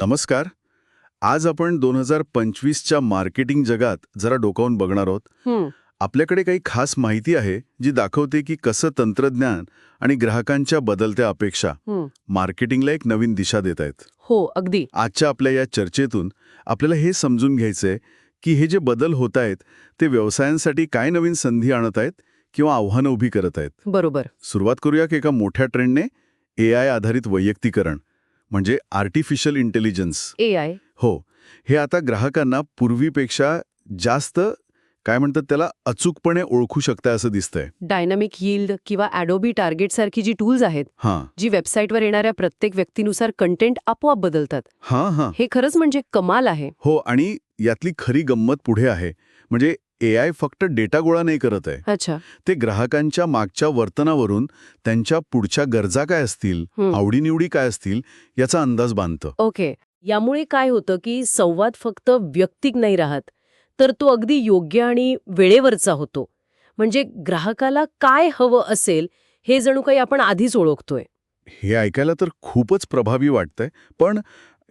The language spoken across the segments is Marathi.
नमस्कार. आज आपण दोन हजार पंचवीसच्या मार्केटिंग जगात जरा डोकावून बघणार आहोत. आपल्याकडे काही खास माहिती आहे जी दाखवते की कसं तंत्रज्ञान आणि ग्राहकांच्या बदलत्या अपेक्षा. मार्केटिंगला एक नवीन दिशा देत आहेत. हो अगदी. आजच्या आपल्या या चर्चेतून आपल्याला हे समजून घ्यायचंय की हे जे बदल होत आहेत ते व्यवसायांसाठी काय नवीन संधी आणत आहेत किंवा आव्हानं उभी करत आहेत. बरोबर. सुरुवात करूया की एका मोठ्या ट्रेंडने ए आय आधारित वैयक्तिकरण. म्हणजे आर्टिफिशियल इंटेलिजन्स ए आय हो. हे आता ग्राहकांना पूर्वीपेक्षा जास्त काय म्हणतात त्याला अचूकपणे ओळखू शकता असं दिसतंय. डायनामिक यील्ड किंवा ॲडोबी टार्गेट सारखी जी टूल्स आहेत हां. जी वेबसाईटवर येणाऱ्या प्रत्येक व्यक्तीनुसार कंटेंट आपोआप बदलतात. हां हां. हे खरंच म्हणजे कमाल आहे. हो आणि यातली खरी गंमत पुढे आहे. म्हणजे ए आय फक्त डेटा गोळा नाही करत आहे. अच्छा. ते ग्राहकांच्या मागच्या वर्तनावरून त्यांच्या पुढच्या गरजा काय असतील. आवडीनिवडी काय असतील याचा अंदाज बांधतं. ओके. यामुळे काय होतं की संवाद फक्त व्यक्तिक नाही राहत तर तो अगदी योग्य आणि वेळेवरचा होतो. म्हणजे ग्राहकाला काय हवं असेल हे जणू काही आपण आधीच ओळखतोय. हे ऐकायला तर खूपच प्रभावी वाटतंय पण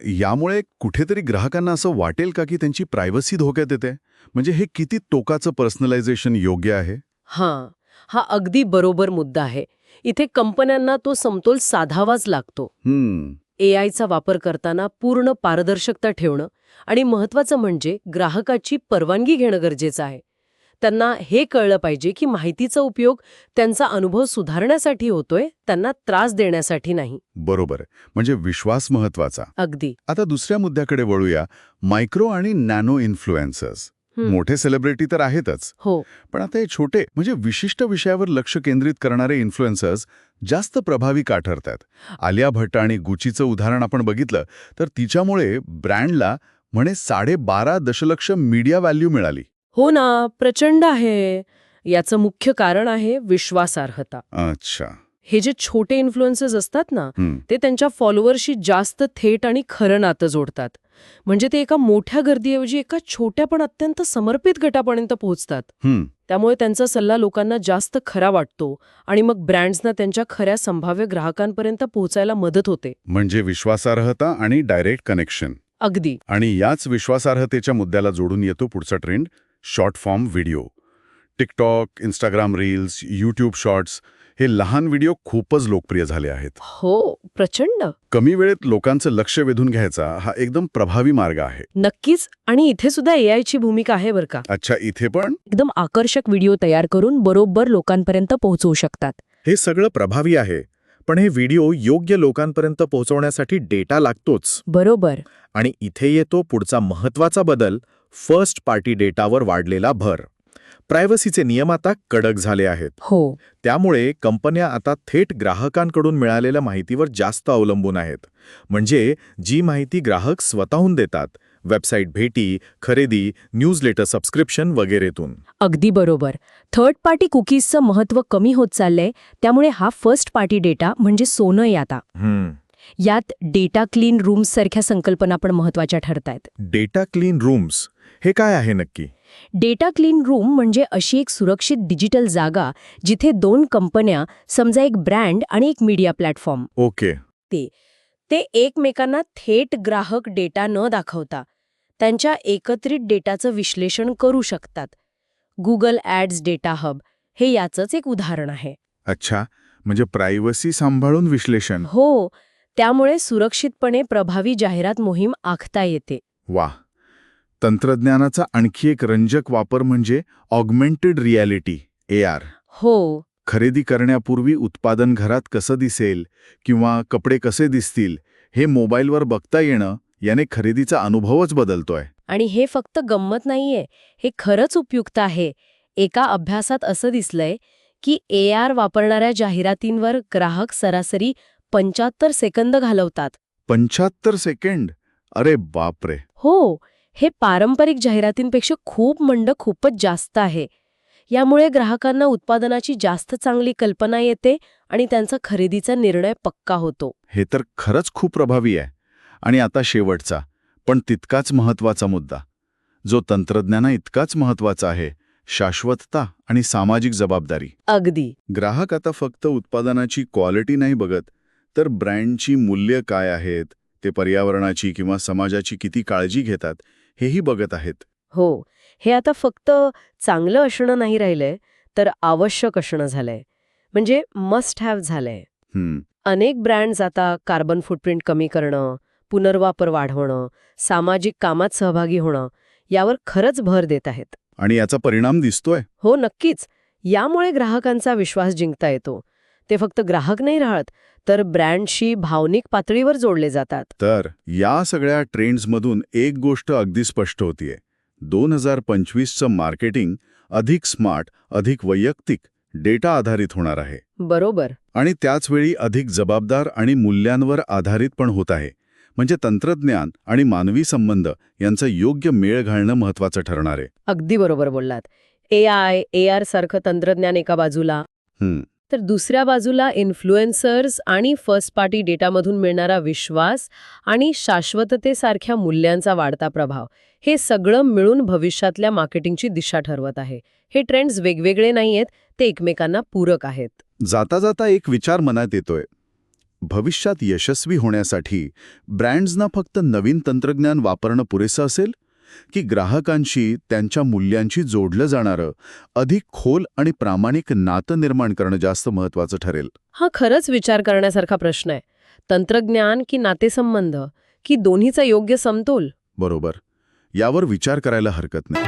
यामुळे कुठेतरी ग्राहकांना असं वाटेल का की त्यांची प्रायव्हसी धोक्यात येते? म्हणजे हे किती टोकाचं पर्सनलायझेशन योग्य आहे? हां. हा अगदी बरोबर मुद्दा आहे. इथे कंपन्यांना तो समतोल साधावाच लागतो. ए आयचा वापर करताना पूर्ण पारदर्शकता ठेवणं आणि महत्वाचं म्हणजे ग्राहकाची परवानगी घेणं गरजेचं आहे. त्यांना हे कळलं पाहिजे की माहितीचा उपयोग त्यांचा अनुभव सुधारण्यासाठी होतोय त्यांना त्रास देण्यासाठी नाही. बरोबर. म्हणजे विश्वास महत्त्वाचा अगदी. आता दुसऱ्या मुद्द्याकडे वळूया. मायक्रो आणि नॅनो इन्फ्लुएन्सर्स. मोठे सेलिब्रिटी तर आहेतच. हो. पण आता हे छोटे म्हणजे विशिष्ट विषयावर लक्ष केंद्रित करणारे इन्फ्लुएन्सर्स जास्त प्रभावी का ठरतात? आलिया भट्ट आणि गुचीचं उदाहरण आपण बघितलं तर तिच्यामुळे ब्रँडला म्हणे साडेबारा दशलक्ष मीडिया व्हॅल्यू मिळाली. हो ना प्रचंड आहे. याचं मुख्य कारण आहे विश्वासार्हता. अच्छा. हे जे छोटे इन्फ्लुएन्सर्स असतात ना ते त्यांच्या फॉलोअर्सशी जास्त थेट आणि खरं नातं जोडतात. म्हणजे ते एका मोठ्या गर्दीऐवजी एका छोट्या पण अत्यंत समर्पित गटापर्यंत पोहोचतात. त्यामुळे त्यांचा सल्ला लोकांना जास्त खरा वाटतो आणि मग ब्रँड्सना त्यांच्या खऱ्या संभाव्य ग्राहकांपर्यंत पोहोचायला मदत होते. म्हणजे विश्वासार्हता आणि डायरेक्ट कनेक्शन अगदी. आणि याच विश्वासार्हतेच्या मुद्द्याला जोडून येतो पुढचा trend short form video TikTok Instagram reels YouTube shorts हे लहान व्हिडिओ खूपच लोकप्रिय झाले आहेत. हो प्रचंड. कमी वेळेत लोकांचं लक्ष वेधून घ्यायचा हा एकदम प्रभावी मार्ग आहे. नक्कीच आणि इथे सुद्धा ए आयची भूमिका आहे बरं का. अच्छा इथे पण? एकदम आकर्षक व्हिडिओ तयार करून बरोबर लोकांपर्यंत पोहोचवू शकतात. हे सगळं प्रभावी आहे पण हे व्हिडिओ योग्य लोकांपर्यंत पोहोचवण्यासाठी डेटा लागतोच. बरोबर. आणि इथे येतो पुढचा महत्त्वाचा बदल फर्स्ट पार्टी डेटावर वाढलेला भर. प्रायव्हसीचे नियम आता कडक झाले आहेत. हो. त्यामुळे कंपन्या आता थेट ग्राहकांकडून मिळालेल्या माहितीवर जास्त अवलंबून आहेत. म्हणजे जी माहिती ग्राहक स्वतःहून देतात वेबसाईट भेटी खरेदी न्यूजलेटर सबस्क्रिप्शन वगैरेतून. अगदी बरोबर. थर्ड पार्टी कुकीजचं महत्त्व कमी होत चाललंय त्यामुळे हा फर्स्ट पार्टी डेटा म्हणजे सोनं आहे आता. यात डेटा क्लीन रूम्स सारख्या संकल्पना पण महत्त्वाच्या ठरतायत. Data clean rooms. हे काय आहे नक्की? डेटा क्लीन रूम म्हणजे अशी एक सुरक्षित डिजिटल जागा जिथे दोन कंपन्या समजा एक ब्रँड आणि एक मीडिया प्लॅटफॉर्म ओके. ते. एकमेकांना थेट ग्राहक डेटा न दाखवता त्यांच्या एकत्रित डेटाचं विश्लेषण करू शकतात. गुगल ॲड्स डेटा हब हे याचंच एक उदाहरण आहे. अच्छा. म्हणजे प्रायव्हसी सांभाळून विश्लेषण. हो. त्यामुळे सुरक्षितपणे प्रभावी जाहिरात मोहीम आखता येते. वा तंत्रज्ञानाचा आणखी एक रंजक वापर म्हणजे ऑगमेंटेड रियालिटी ए आर हो. खरेदी करण्यापूर्वी उत्पादन घरात कसं दिसेल किंवा कपडे कसे दिसतील हे मोबाईलवर बघता येणं याने खरेदीचा अनुभवच बदलतोय. आणि हे फक्त गंमत नाहीये हे खरंच उपयुक्त आहे. एका अभ्यासात असं दिसलंय की ए आर वापरणाऱ्या जाहिरातींवर ग्राहक सरासरी पंच्याहत्तर सेकंद घालवतात. पंच्याहत्तर सेकंड अरे बापरे! हो. हे पारंपरिक जाहिरातींपेक्षा खूप मंड खूपच जास्त आहे. यामुळे ग्राहकांना उत्पादनाची जास्त चांगली कल्पना येते आणि त्यांचा खरेदीचा निर्णय पक्का होतो. हे तर खरंच खूप प्रभावी आहे आणि आता शेवटचा पण तितकाच महत्त्वाचा मुद्दा. जो तंत्रज्ञाना इतकाच महत्त्वाचा आहे शाश्वतता आणि सामाजिक जबाबदारी. अगदी. ग्राहक आता फक्त उत्पादनाची क्वालिटी नाही बघत तर ब्रँडची मूल्य काय आहेत ते पर्यावरणाची किंवा समाजाची किती काळजी घेतात हेही बघत आहेत. हो. हे आता फक्त चांगलं असणं नाही राहिलंय तर आवश्यक असणं झालंय. म्हणजे मस्ट हॅव झालंय. अनेक ब्रँड्स आता कार्बन फुटप्रिंट कमी करणं पुनर्वापर वाढवणं सामाजिक कामात सहभागी होणं यावर खरंच भर देत आहेत. आणि याचा परिणाम दिसतोय? हो नक्कीच. यामुळे ग्राहकांचा विश्वास जिंकता येतो. ते फक्त ग्राहक नाही राहत तर ब्रँडशी भावनिक पातळीवर जोडले जातात. तर या सगळ्या ट्रेंड्समधून एक गोष्ट अगदी स्पष्ट होतीये. दोन हजार पंचवीसचं मार्केटिंग अधिक स्मार्ट अधिक वैयक्तिक डेटा आधारित होणार आहे. बरोबर. आणि त्याचवेळी अधिक जबाबदार आणि मूल्यांवर आधारित पण होत आहे. म्हणजे तंत्रज्ञान आणि मानवी संबंध यांचा योग्य मेळ घालणं महत्वाचं ठरणार आहे. अगदी बरोबर बोललात. ए आय ए आर सारखं तंत्रज्ञान एका बाजूला तर दुसऱ्या बाजूला इन्फ्लुएन्सर्स आणि फर्स्ट पार्टी डेटामधून मिळणारा विश्वास आणि शाश्वततेसारख्या मूल्यांचा वाढता प्रभाव हे सगळं मिळून भविष्यातल्या मार्केटिंगची दिशा ठरवत आहे. हे ट्रेंड्स वेगवेगळे नाहीयेत ते एकमेकांना पूरक आहेत. जाता जाता एक विचार मनात येतोय. भविष्यात यशस्वी होण्यासाठी ब्रँड्सना फक्त नवीन तंत्रज्ञान वापरणं पुरेसं असेल? की ग्राहकांशी त्यांच्या मूल्यांशी जोडलं जाणारं अधिक खोल आणि प्रामाणिक नातं निर्माण करणं जास्त महत्वाचं ठरेल. हा खरंच विचार करण्यासारखा प्रश्न आहे. तंत्रज्ञान की नातेसंबंध? की दोन्हीचा योग्य समतोल? बरोबर. यावर विचार करायला हरकत नाही.